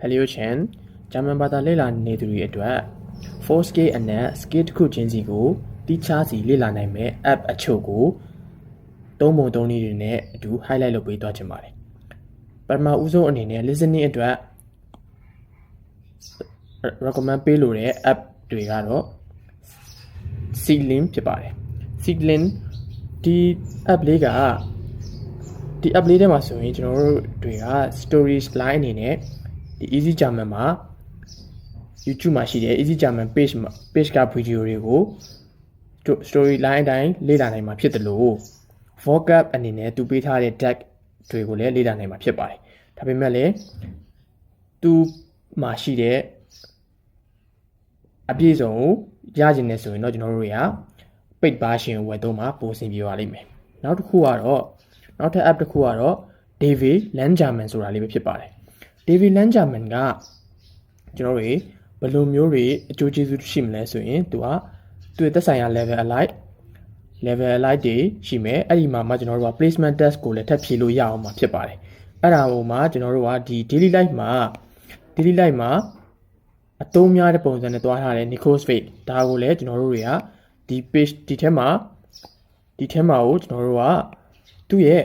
Paleo Chan ဂျာမန်ဘာသာလေ့လာနေသူတွေအတွက် 4K အနက် skill တစ်ခုချင်းစီကိုတိကျစီလေ့လာနိုင်မဲ့ app အချို့ကိုသုံးပုံသုံးနည်းတွေနဲ့အတူ highlight လုပ်ပေးသွားချင်ပါတယ်ပထမဦးဆုံးအနေနဲ့ listening အတွက် recommend ပေးလို့တဲ့ app တွေကတော့ Seedling ဖြစ်ပါတယ် Seedling ဒီ app လေးကဒီ app လေးထဲမှာဆိုရင်ကျွန်တော်တို့တွေက stories line အနေနဲ့ ဒီ easy german မှာ YouTube မှာရှိတဲ့ easy german page မှာ page က video တွေကို story line အတိုင်းလေ့လာနိုင်မှာဖြစ်တယ်လို့ vocab အနေနဲ့သူပေးထားတဲ့ tag တွေကိုလည်းလေ့လာနိုင်မှာဖြစ်ပါတယ်ဒါပေမဲ့လည်းသူမှာရှိတဲ့အပြည့်စုံကိုရကျင်နေဆိုရင်တော့ကျွန်တော်တို့တွေက paid version ကိုဝယ်သုံးမှာပိုအဆင်ပြေပါလိမ့်မယ်နောက်တစ်ခုကတော့နောက်ထပ် app တစ်ခုကတော့ David Langerman ဆိုတာလေးပဲဖြစ်ပါတယ် David Langerman ကကျွန်တော်တို့တွေဘယ်လိုမျိုးတွေအကျိုးကျေးဇူးရှိမလဲဆိုရင်သူကသူ့ရဲ့သက်ဆိုင်ရာ level alike level alike တွေရှိမယ်အဲ့ဒီမှာမှကျွန်တော်တို့က placement test ကိုလည်းထပ်ဖြေလို့ရအောင်မှာဖြစ်ပါတယ်အဲ့ဒါဟိုမှာကျွန်တော်တို့ကဒီ daily life မှာ daily life မှာအသုံးများတဲ့ပုံစံနဲ့တွားထားတဲ့ Nicholas Fate ဒါကိုလည်းကျွန်တော်တို့တွေကဒီ page ဒီထဲမှာဒီထဲမှာကိုကျွန်တော်တို့ကသူ့ရဲ့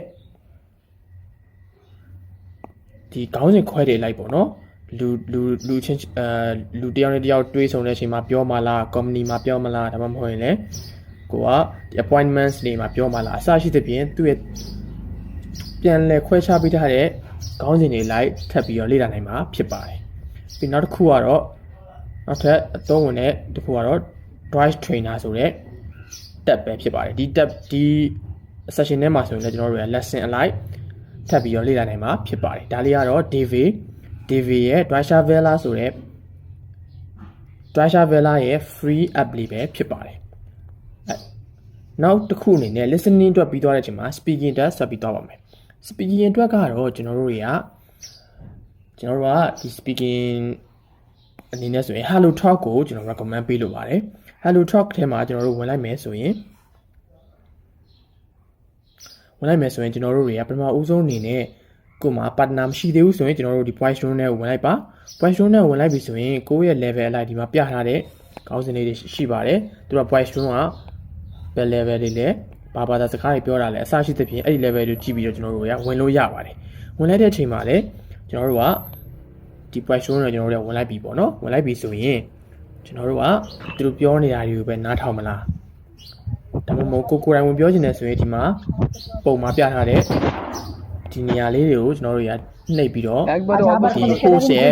ဒီခေါင်းစဉ်ခွဲတွေလိုက်ပေါ့နော်လူလူလူချင်းအဲလူတယောက်နဲ့တယောက်တွေးဆုံတဲ့အချိန်မှာပြောမှလား company မှာပြောမှလားဒါမှမဟုတ်ရင်လည်းကိုကဒီ appointments တွေမှာပြောမှလားအစရှိသဖြင့်သူ့ရဲ့ပြန်လဲခွဲခြားပေးထားတဲ့ခေါင်းစဉ်တွေလိုက်ထပ်ပြီးတော့လေ့လာနိုင်မှာဖြစ်ပါတယ်ပြီးနောက်တစ်ခုကတော့နောက်ထပ်အသုံးဝင်တဲ့တစ်ခုကတော့ drive trainer ဆိုတဲ့ tab ပဲဖြစ်ပါတယ်ဒီ tab ဒီ session ထဲမှာဆိုရင်လည်းကျွန်တော်တို့ရ lesson alike ထပ်ပြီးတော့လေ့လာနိုင်မှာဖြစ်ပါတယ်ဒါလေးကတော့ David David ရဲ့ Drasha Vela ဆိုတဲ့ Drasha Vela ရဲ့ free app လေးပဲဖြစ်ပါတယ်အဲနောက်တစ်ခုအနေနဲ့ listening အတွက်ပြီးသွားတဲ့အချိန်မှာ speaking အတွက်ဆက်ပြီးသွားပါမယ် speaking အတွက်ကတော့ကျွန်တော်တို့တွေကကျွန်တော်တို့ကဒီ speaking အနေနဲ့ဆိုရင် Hello Talk ကိုကျွန်တော် recommend ပေးလို့ပါတယ် Hello Talk ထဲမှာကျွန်တော်တို့ဝင်လိုက်မယ်ဆိုရင် ဝင်လိုက်မယ်ဆိုရင်ကျွန်တော်တို့တွေကပထမဦးဆုံးအနေနဲ့ကိုယ်မှာ partner မရှိသေးဘူးဆိုရင်ကျွန်တော်တို့ဒီ voice room နဲ့ဝင်လိုက်ပါ voice room နဲ့ဝင်လိုက်ပြီဆိုရင်ကိုယ့်ရဲ့ level အလိုက်ဒီမှာပြထားတဲ့ခေါင်းစဉ်လေးတွေရှိပါတယ်သူက voice room ကဘယ် level တွေလဲဘာဘာသာစကားတွေပြောတာလဲအစရှိသဖြင့်အဲ့ဒီ level တွေကြည့်ပြီးတော့ကျွန်တော်တို့ကဝင်လို့ရပါတယ်ဝင်လိုက်တဲ့အချိန်မှာလည်းကျွန်တော်တို့ကဒီ voice room နဲ့ကျွန်တော်တို့ကဝင်လိုက်ပြီပေါ့နော်ဝင်လိုက်ပြီဆိုရင်ကျွန်တော်တို့ကသူတို့ပြောနေတာတွေကိုပဲနားထောင်မလား ဒါမှမဟုတ်ကိုကိုတိုင်းဝင်ပြောချင်တယ်ဆိုရင်ဒီမှာပုံမှာပြထားတဲ့ဒီနေရာလေးတွေကိုကျွန်တော်တို့ရနှိပ်ပြီးတော့ဒီ post ရဲ့